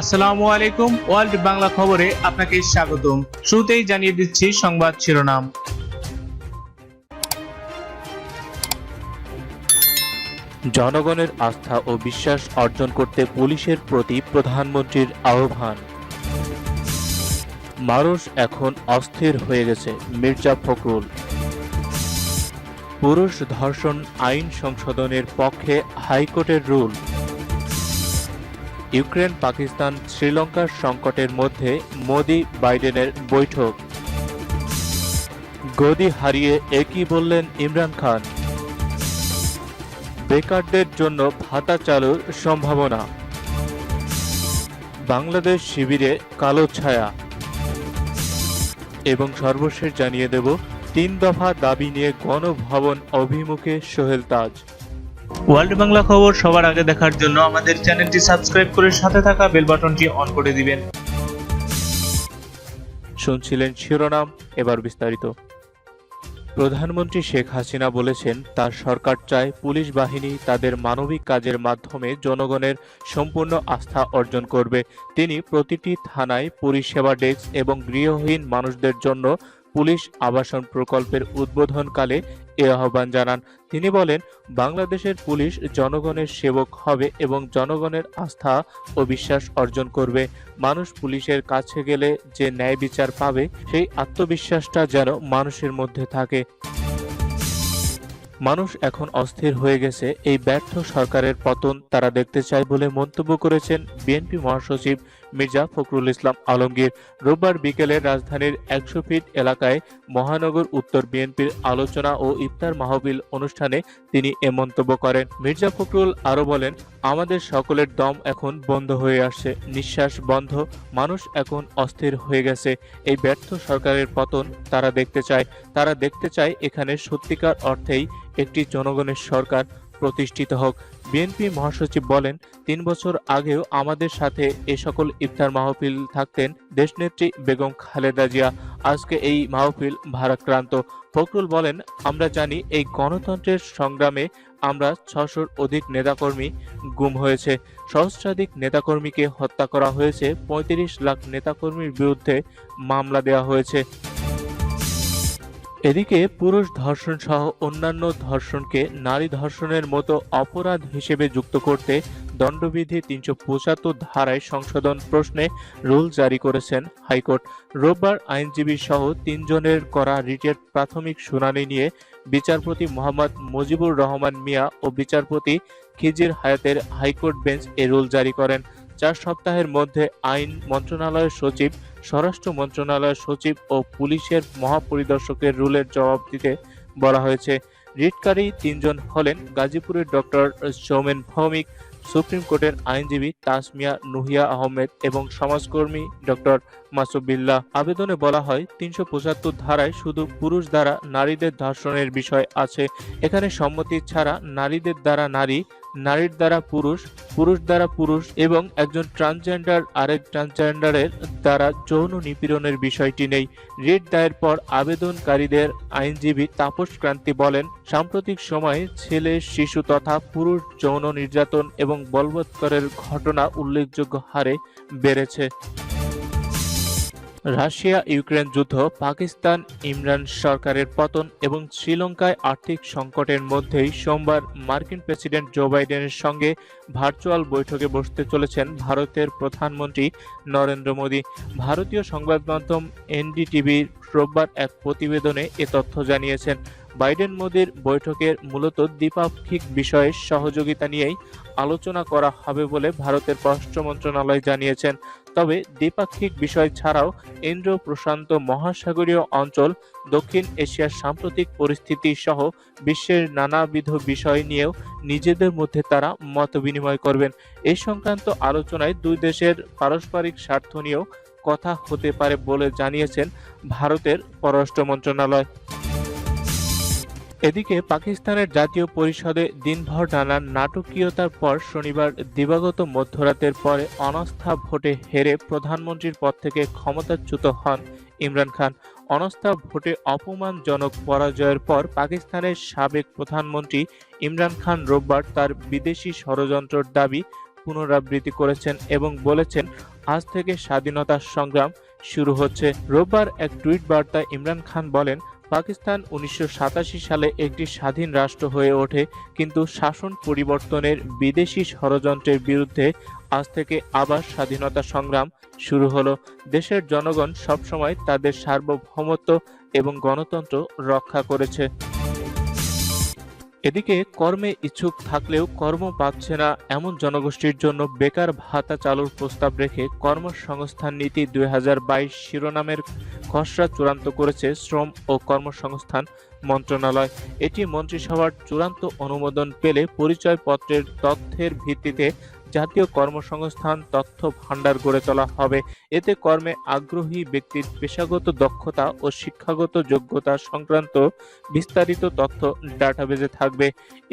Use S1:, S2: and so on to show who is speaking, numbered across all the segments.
S1: আসসালামু আলাইকুম, ওয়ার্ল্ড বাংলা খবরে আপনাকে স্বাগতম। শুরুতেই জানিয়ে দিচ্ছি সংবাদ শিরোনাম।
S2: জনগণের আস্থা ও বিশ্বাস অর্জন করতে পুলিশের প্রতি প্রধানমন্ত্রীর আহ্বান। মানুষ এখন অস্থির হয়ে গেছে মির্জা ফখরুল। পুরুষ ধর্ষণ আইন সংশোধনের পক্ষে হাইকোর্টের রুল। ইউক্রেন, পাকিস্তান, শ্রীলঙ্কার সংকটের মধ্যে মোদি বাইডেনের বৈঠক। গদি হারিয়ে একই বললেন ইমরান খান। বেকারদের জন্য ভাতা চালুর সম্ভাবনা। বাংলাদেশ শিবিরে কালো ছায়া। এবং সর্বশেষ জানিয়ে দেব, তিন দফা দাবি নিয়ে গণভবন অভিমুখে সোহেল তাজ।
S1: ওয়ার্ল্ড বাংলা খবর সবার আগে দেখার জন্য আমাদের চ্যানেলটি সাবস্ক্রাইব করে সাথে থাকা বেল বাটনটি অন করে দিবেন।
S2: শুনছিলেন শিরোনাম, এবার বিস্তারিত। প্রধানমন্ত্রী শেখ হাসিনা বলেছেন, তার সরকার চায় পুলিশ বাহিনী তাদের মানবিক কাজের মাধ্যমে জনগণের সম্পূর্ণ আস্থা অর্জন করবে। তিনি প্রতিটি থানায় পরিষেবা ডেস্ক এবং গৃহহীন মানুষদের জন্য পুলিশ আবাসন প্রকল্পের উদ্বোধনকালে এ আহ্বান জানান। তিনি বলেন, বাংলাদেশের পুলিশ জনগণের সেবক হবে এবং জনগণের আস্থা ও বিশ্বাস অর্জন করবে। মানুষ পুলিশের কাছে গেলে যে ন্যায় বিচার পাবে, সেই আত্মবিশ্বাসটা যেন মানুষের মধ্যে থাকে। মানুষ এখন অস্থির হয়ে গেছে। এই ব্যর্থ সরকারের পতন তারা দেখতে চায় বলে মন্তব্য করেছেন বিএনপি মহাসচিব মির্জা ফখরুল ইসলাম আলমগীর। রোববার বিকেলে রাজধানীর একশো ফিট এলাকায় মহানগর উত্তর বিএনপির আলোচনা ও ইফতার মাহবিল অনুষ্ঠানে তিনি এ মন্তব্য করেন। মির্জা ফখরুল আরও বলেন, আমাদের সকলের দম এখন বন্ধ হয়ে আসছে। নিঃশ্বাস বন্ধ। মানুষ এখন অস্থির হয়ে গেছে। এই ব্যর্থ সরকারের পতন তারা দেখতে চায়। তারা দেখতে চায় এখানে সত্যিকার অর্থেই একটি জনগণের সরকার। প্রতিষ্ঠিত হোক। বিএনপি মহাসচিব বলেন, তিন বছর আগেও আমাদের সাথে এ সকল ইফতার মাহফিল থাকতেন দেশনেত্রী বেগম খালেদা জিয়া। আজকে এই মাহফিল ভারাক্রান্ত। ফখরুল বলেন, আমরা জানি এই গণতন্ত্রের সংগ্রামে আমরা ছশোর অধিক নেতাকর্মী গুম হয়েছে। সহস্রাধিক নেতাকর্মীকে হত্যা করা হয়েছে, পঁয়ত্রিশ লাখ নেতাকর্মীর বিরুদ্ধে মামলা দেওয়া হয়েছে। এদিকে পুরুষ ধর্ষণ সহ অন্যান্য ধর্ষণকে নারী ধর্ষণের মতো অপরাধ হিসেবে যুক্ত করতে দণ্ডবিধি তিনশো পঁচাত্তর ধারায় সংশোধন প্রশ্নে রুল জারি করেছেন হাইকোর্ট। রোববার আইনজীবী সহ তিনজনের করা রিটের প্রাথমিক শুনানি নিয়ে বিচারপতি মোহাম্মদ মুজিবুর রহমান মিয়া ও বিচারপতি খিজির হায়াতের হাইকোর্ট বেঞ্চ এ রুল জারি করেন। চার সপ্তাহের মধ্যে আইন মন্ত্রণালয়ের সচিব, স্বরাষ্ট্র মন্ত্রণালয়ের সচিব ও পুলিশের মহাপরিদর্শকের রুলের জবাব দিতে বলা হয়েছে। রিটকারী তিনজন হলেন গাজীপুরের ডক্টর সৌমেন ভৌমিক, সুপ্রিম কোর্টের আইনজীবী তাসমিয়া নুহিয়া আহমেদ এবং সমাজকর্মী ডক্টর মাসুবিল্লাহ আবেদনে বলা হয়, তিনশো পঁচাত্তর ধারায় শুধু পুরুষ দ্বারা নারীদের ধর্ষণের বিষয় আছে। এখানে সম্মতি ছাড়া নারীদের দ্বারা নারী নারীর দ্বারা পুরুষ পুরুষ দ্বারা পুরুষ এবং একজন ট্রান্সজেন্ডার আরেক ট্রান্সজেন্ডারের দ্বারা যৌন নিপীড়নের বিষয়টি নেই। রিট দায়ের পর আবেদনকারীদের আইনজীবী তাপস ক্রান্তি বলেন, সাম্প্রতিক সময়ে ছেলে, শিশু তথা পুরুষ যৌন নির্যাতন এবং বলবৎকরের ঘটনা উল্লেখযোগ্য হারে বেড়েছে। রাশিয়া ইউক্রেন যুদ্ধ, পাকিস্তান ইমরান সরকারের পতন এবং শ্রীলঙ্কায় আর্থিক সংকটের মধ্যেই সোমবার মার্কিন প্রেসিডেন্ট জো বাইডেনের সঙ্গে ভার্চুয়াল বৈঠকে বসতে চলেছেন ভারতের প্রধানমন্ত্রী নরেন্দ্র মোদী। ভারতীয় সংবাদ মাধ্যম এনডিটিভির রোববার এক প্রতিবেদনে এ তথ্য জানিয়েছেন। বাইডেন মোদির বৈঠকের মূলত দ্বিপাক্ষিক বিষয়ে সহযোগিতা নিয়েই আলোচনা করা হবে বলে ভারতের পররাষ্ট্র মন্ত্রণালয় জানিয়েছেন। তবে দ্বিপাক্ষিক বিষয় ছাড়াও ইন্দ্র প্রশান্ত মহাসাগরীয় অঞ্চল, দক্ষিণ এশিয়ার সাম্প্রতিক পরিস্থিতি সহ বিশ্বের নানাবিধ বিষয় নিয়েও নিজেদের মধ্যে তারা মত বিনিময় করবেন। এই সংক্রান্ত আলোচনায় দুই দেশের পারস্পরিক স্বার্থ নিয়েও কথা হতে পারে বলে জানিয়েছেন ভারতের পররাষ্ট্র মন্ত্রণালয়। এদিকে পাকিস্তানের জাতীয় পরিষদে দিনভর নানান নাটকীয়তার পর শনিবার দিবাগত মধ্যরাতের পরে অনাস্থা ভোটে হেরে প্রধানমন্ত্রীর পদ থেকে ক্ষমতাচ্যুত হন ইমরান খান। অনাস্থা ভোটে অপমানজনক পরাজয়ের পর পাকিস্তানের সাবেক প্রধানমন্ত্রী ইমরান খান রোববার তার বিদেশি ষড়যন্ত্রের দাবি পুনরাবৃত্তি করেছেন এবং বলেছেন, আজ থেকে স্বাধীনতার সংগ্রাম শুরু হচ্ছে। রোববার এক টুইট বার্তায় ইমরান খান বলেন পাকিস্তান উনিশশো সাতাশি সালে একটি স্বাধীন রাষ্ট্র হয়ে ওঠে, কিন্তু শাসন পরিবর্তনের বিদেশি ষড়যন্ত্রের বিরুদ্ধে আজ থেকে আবার স্বাধীনতা সংগ্রাম শুরু হলো। দেশের জনগণ সবসময় তাদের সার্বভৌমত্ব এবং গণতন্ত্র রক্ষা করেছে। এদিকে কর্মে ইচ্ছুক থাকলেও কর্ম পাচ্ছে না এমন জনগোষ্ঠীর জন্য বেকার ভাতা চালুর প্রস্তাব রেখে কর্মসংস্থান নীতি দুই হাজার বাইশ শিরোনামের খসড়া চূড়ান্ত করেছে শ্রম ও কর্মসংস্থান মন্ত্রণালয়। এটি মন্ত্রিসভার চূড়ান্ত অনুমোদন পেলে পরিচয়পত্রের তথ্যের ভিত্তিতে জাতীয় কর্মসংস্থান, তথ্য ভাণ্ডার গড়ে তোলা হবে। এতে কর্মে আগ্রহী ব্যক্তির পেশাগত দক্ষতা ও শিক্ষাগত যোগ্যতা সংক্রান্ত বিস্তারিত তথ্য ডাটাবেজে থাকবে।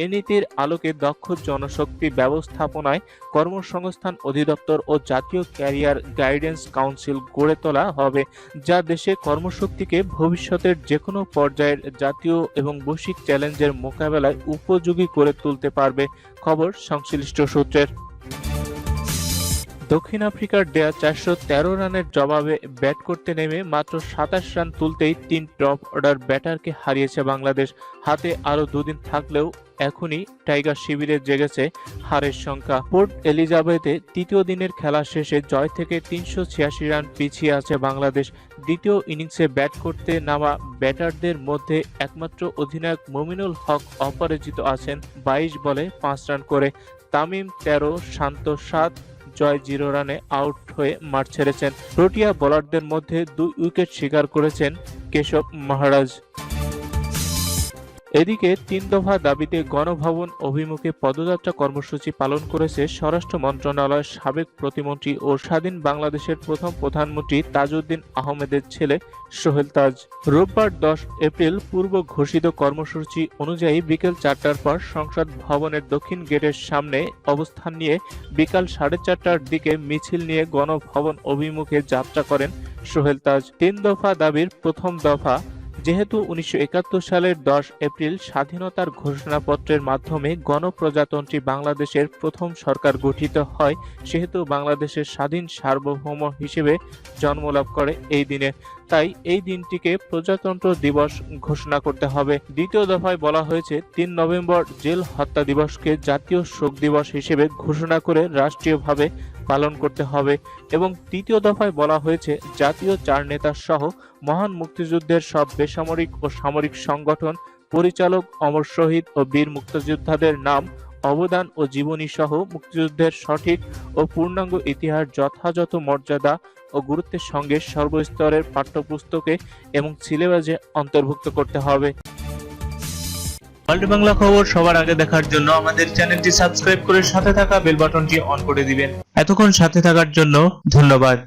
S2: এ নীতির আলোকে দক্ষ জনশক্তি ব্যবস্থাপনায় কর্মসংস্থান অধিদপ্তর ও জাতীয় ক্যারিয়ার গাইডেন্স কাউন্সিল গড়ে তোলা হবে, যা দেশে কর্মশক্তিকে ভবিষ্যতের যে কোনো পর্যায়ের জাতীয় এবং বৈশ্বিক চ্যালেঞ্জের মোকাবেলায় উপযোগী করে তুলতে পারবে, খবর সংশ্লিষ্ট সূত্রের। দক্ষিণ আফ্রিকার দেয়া চারশো তেরো রানের জবাবে ব্যাট করতে নেমে মাত্র সাতাশ রান তুলতেই তিন টপ অর্ডার ব্যাটারকে হারিয়েছে বাংলাদেশ। হাতে আরও দুদিন থাকলেও এখনই টাইগার শিবিরে জেগেছে হারের সংখ্যা। পোর্ট এলিজাবেথে তৃতীয় দিনের খেলা শেষে জয় থেকে তিনশো ছিয়াশি রান পিছিয়ে আছে বাংলাদেশ। দ্বিতীয় ইনিংসে ব্যাট করতে নামা ব্যাটারদের মধ্যে একমাত্র অধিনায়ক মুমিনুল হক অপরাজিত আছেন বাইশ বলে পাঁচ রান করে। তামিম তেরো, শান্ত সাত জয় জিরো রানে আউট হয়ে মাঠ ছেড়েছেন। প্রোটিয়া বোলারদের মধ্যে দুই উইকেট শিকার করেছেন কেশব মহারাজ। এদিকে তিন দফা দাবিতে গণভবন অভিমুখে পদযাত্রা কর্মসূচি পালন করেছে স্বরাষ্ট্র মন্ত্রণালয়ের সাবেক প্রতিমন্ত্রী ও স্বাধীন বাংলাদেশের প্রথম প্রধানমন্ত্রী তাজউদ্দিন আহমেদের ছেলে সোহেল তাজ। রোববার দশ এপ্রিল পূর্ব ঘোষিত কর্মসূচি অনুযায়ী বিকেল চারটার পর সংসদ ভবনের দক্ষিণ গেটের সামনে অবস্থান নিয়ে বিকাল সাড়ে চারটার দিকে মিছিল নিয়ে গণভবন অভিমুখে যাত্রা করেন সোহেল তাজ। তিন দফা দাবির প্রথম দফা যেহেতু উনিশশো একাত্তর সালের দশ এপ্রিল স্বাধীনতার ঘোষণাপত্রের মাধ্যমে গণপ্রজাতন্ত্রী বাংলাদেশের প্রথম সরকার গঠিত হয়, সেহেতু বাংলাদেশের স্বাধীন সার্বভৌম হিসেবে জন্মলাভ করে এই দিনে। তাই এই দিনটিকে প্রজাতন্ত্র দিবস ঘোষণা করতে হবে। দ্বিতীয় দফায় বলা হয়েছে, তিন নভেম্বর জেল হত্যা দিবসকে জাতীয় শোক দিবস হিসেবে ঘোষণা করে রাষ্ট্রীয়ভাবে পালন করতে হবে এবং তৃতীয় দফায় বলা হয়েছে, জাতীয় চার নেতা সহ মহান মুক্তিযুদ্ধের সব বেসামরিক ও সামরিক সংগঠন, পরিচালক অমর শহীদ ও বীর মুক্তিযোদ্ধাদের নাম, অবদান ও জীবনী সহ মুক্তিযুদ্ধের সঠিক ও পূর্ণাঙ্গ ইতিহাস যথাযথ মর্যাদা ও গুরুত্বের সঙ্গে সর্বস্তরের পাঠ্যপুস্তকে এবং সিলেবাসে অন্তর্ভুক্ত করতে হবে।
S1: ওয়ার্ল্ড বাংলা খবর সবার আগে দেখার জন্য আমাদের চ্যানেলটি সাবস্ক্রাইব করে সাথে থাকা বেল বাটনটি অন করে দিবেন। এতক্ষণ সাথে থাকার জন্য ধন্যবাদ।